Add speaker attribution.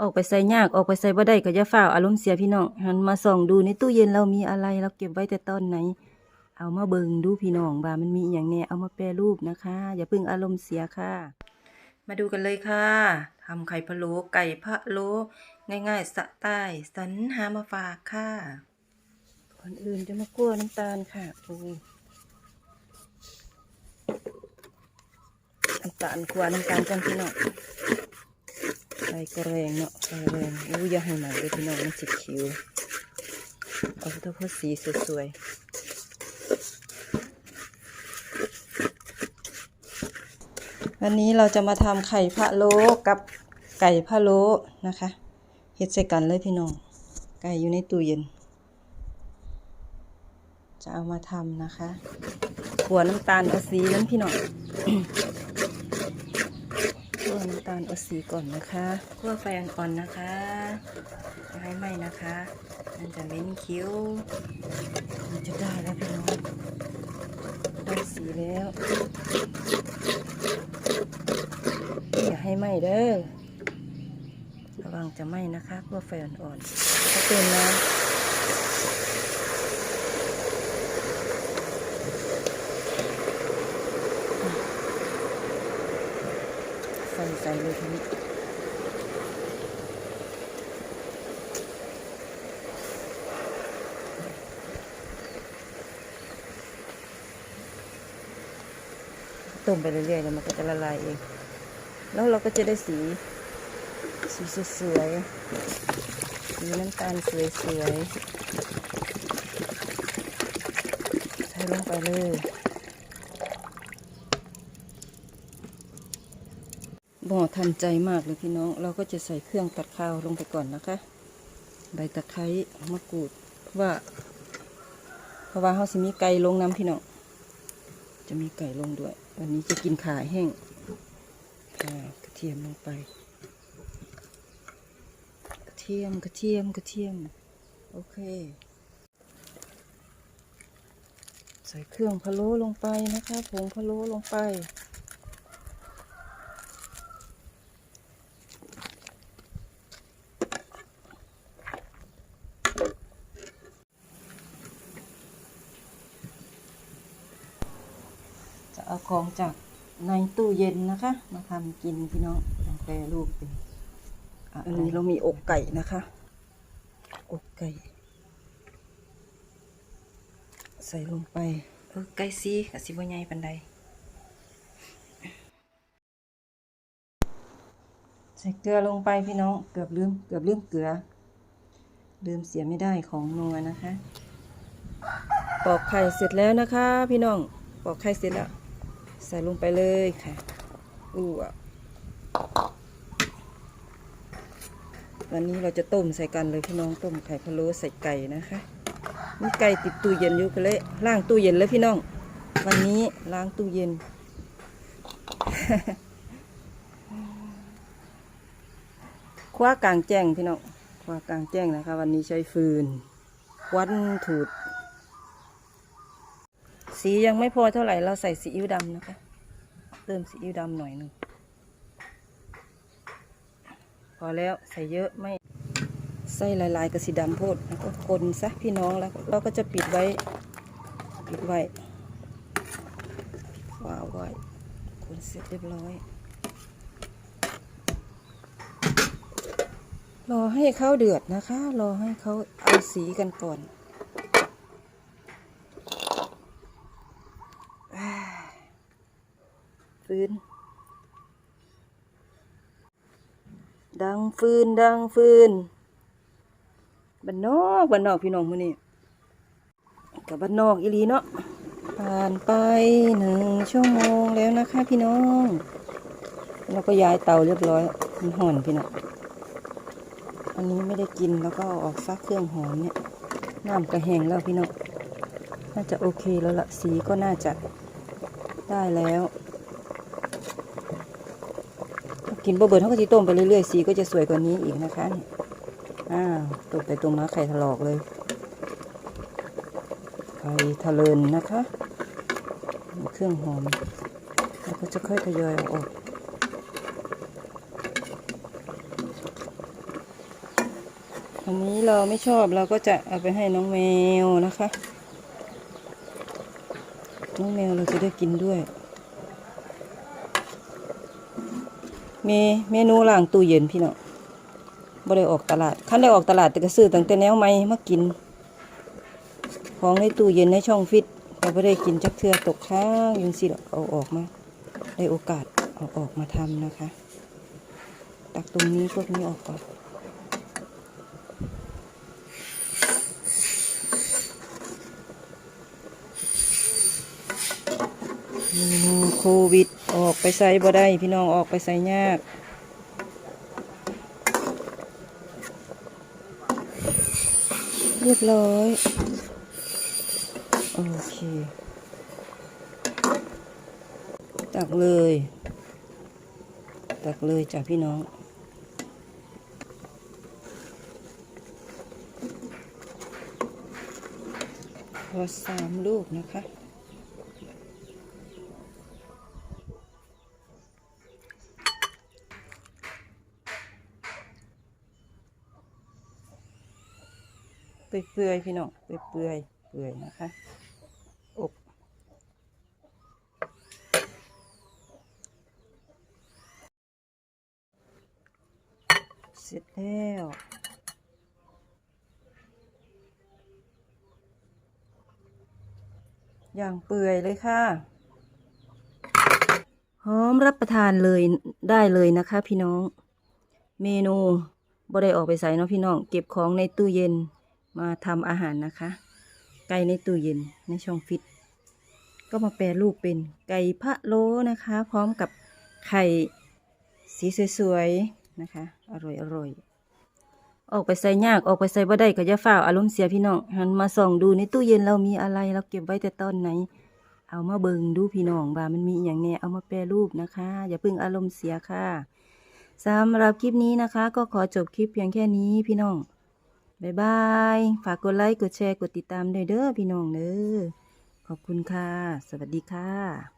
Speaker 1: ออกไปใส่ยากออกไปใส่บ่ได้ก็อย่าฝ้าอารมณ์เสียพี่น้องหันมาส่องดูในตู้เย็นเรามีอะไรเราเก็บไว้แต่ตอนไหน เอามาเบิ่งดูพี่น้องว่ามันมีอย่างแน่เอามาแปรรูปนะคะ อย่าเพิ่งอารมณ์เสียค่ะ มาดูกันเลยค่ะทำไข่พะโล้ไก่พะโล้ง่ายๆสไตล์สรรหามาฝากค่ะก่อนอื่นจะมาคั่วน้ำตาลค่ะโอ้ยน้ำตาลคั่วน้ำตาลกันพี่น้อง กระแรงเนาะกระแรงอู้ย่าให้หนักเลยพี่น้องมันสิคิวเอาเท่าพอสีสวยๆ วันนี้เราจะมาทำไข่พะโล้กับไก่พะโล้นะคะเฮ็ดใส่กันเลยพี่น้อง ไก่อยู่ในตู้เย็น จะเอามาทำนะคะขัวน้ำตาลเอาสีนั้นพี่น้อง ขั่วน้ำตาลเอาสีก่อนนะคะขั่วไฟอ่อนๆนะคะอย่าให้ไหม้นะคะ มันจะเม็นคิ้ว มันจะได้แล้วพี่น้องได้สีแล้ว อย่าให้ไหม้เด้อ ระวังจะไหม้นะคะเพื่อไฟอ่อนๆถ้าเติมน้ำ ใส่เลยทีนี้ต้มไปเรื่อยๆแล้วมันก็จะละลายเอง แล้วเราก็จะได้สี สีสวยๆ สีน้ำตาลสวยๆ ใส่ลงไปเลยบ่อ ทันใจมากเลยพี่น้อง เราก็จะใส่เครื่องตัดข้าวลงไปก่อนนะคะ ใบตะไคร้มะกรูด เพราะว่า เพราะว่าเขาสิมีไก่ลงน้ำพี่น้อง จะมีไก่ลงด้วย วันนี้จะกินขาแห้งค่ะกระเทียมลงไป กระเทียมกระเทียมกระเทียม โอเค ใส่เครื่องพะโล้ลงไปนะคะผงพะโล้ลงไป เอาของจากในตู้เย็นนะคะ มาทำกินพี่น้องลองแปรรูปเป็นอะอันนี้เรามีอกไก่นะคะ อกไก่ ใส่ลงไปเออไก่ซีกับซีบัวใหญ่ปันใดใส่เกลือลงไปพี่น้องเกือบลืมเกือบลืมเกลือลืมเสียไม่ได้ของนัวนะคะ ปอกไข่เสร็จแล้วนะคะ พี่น้องปอกไข่เสร็จแล้ว ใส่ลงไปเลยค่ะอู้อะวันนี้เราจะต้มใส่กันเลยพี่น้องต้มไข่พะโล้ใส่ไก่นะคะมีไก่ติดตู้เย็นอยู่ก็เลยล้างตู้เย็นเลยพี่น้อง วันนี้ล้างตู้เย็น คว้ากลางแจ้งพี่น้องคว้ากลางแจ้งนะคะ วันนี้ใช้ฟืนควันถูด สียังไม่พอเท่าไหร่เราใส่ซีอิ๊วดำนะคะ เติมซีอิ๊วดำหน่อยหนึ่งพอแล้วใส่เยอะไม่ใส่ลายๆกับสีดำโพดแล้วก็คนซะพี่น้องแล้วเราก็จะปิดไว้ ปิดไว้วาวไว้คนเสร็จเรียบร้อย รอให้เขาเดือดนะคะ รอให้เขาเอาสีกันก่อน ฟืน ดังฟืน ดังฟืนบ้านนอกบ้านนอกพี่น้องมื้อนี้กับบ้านนอกอีลีเนาะผ่านไปหนึ่งชั่วโมงแล้วนะคะพี่น้อง เราก็ย้ายเตาเรียบร้อยมันห่อนพี่น้องอันนี้ไม่ได้กินแล้วก็ออกซักเครื่องหอมเนี่ยน้ำกระแหงแล้วพี่น้องน่าจะโอเคแล้วละสีก็น่าจะได้แล้ว กินบ่เบิดเขาก็จะต้มไปเรื่อยๆสีก็จะสวยกว่านี้อีกนะคะอ้าวตกไปตรงมาไข่ถลอกเลย ไข่ทะเลินนะคะ เครื่องหอมแล้วก็จะค่อยทยอยเอาออกอันนี้เราไม่ชอบเราก็จะเอาไปให้น้องแมวนะคะ น้องแมวเราจะได้กินด้วย มเมนูล่างตู้เย็นพี่น้องบ่ได้ออกตลาดขั้นได้ออกตลาดแต่ก็ซื้อตั้งแต่แนวใหม่มากิน ของในตู้เย็นในช่องฟิตเราไม่ได้กินจักเทือตกค้างยังสิหรอกเอาออกมา ได้โอกาสเอาออกมาทำนะคะ ตักตรงนี้พวกนี้ออกก่อน เมนู โควิด ออกไปใส่บ่ได้ พี่น้องออกไปใส่ยากเรียบร้อย โอเค ตักเลย ตักเลยจ้ะพี่น้องพอสามลูกนะคะ เปื่อยๆพี่น้องเปื่อยๆเปื่อยนะคะอบเสร็จแล้วอย่างเปื่อยเลยค่ะหอมรับประทานเลยได้เลยนะคะ พี่น้อง เมนูบ่ได้ออกไปใส่เนาะพี่น้อง เก็บของในตู้เย็น มาทำอาหารนะคะ ไก่ในตู้เย็นในช่องฟิต ก็มาแปรรูปเป็นไก่พะโล้นะคะ พร้อมกับไข่สีสวยๆนะคะ อร่อยอร่อยออกไปใส่ยากออกไปใส่บ่ได้ก็จะฝ้าอารมณ์เสียพี่น้องหันมาส่องดูในตู้เย็นเรามีอะไรเราเก็บไว้แต่ตอนไหน เอามาเบิงดูพี่น้องว่ามันมีอย่างแน่เอามาแปรรูปนะคะ อย่าเพิ่งอารมณ์เสียค่ะสำหรับคลิปนี้นะคะ ก็ขอจบคลิปเพียงแค่นี้พี่น้อง บายบาย ฝากกดไลค์ กดแชร์ กดติดตามด้วยเด้อพี่น้องเด้อ ขอบคุณค่ะ สวัสดีค่ะ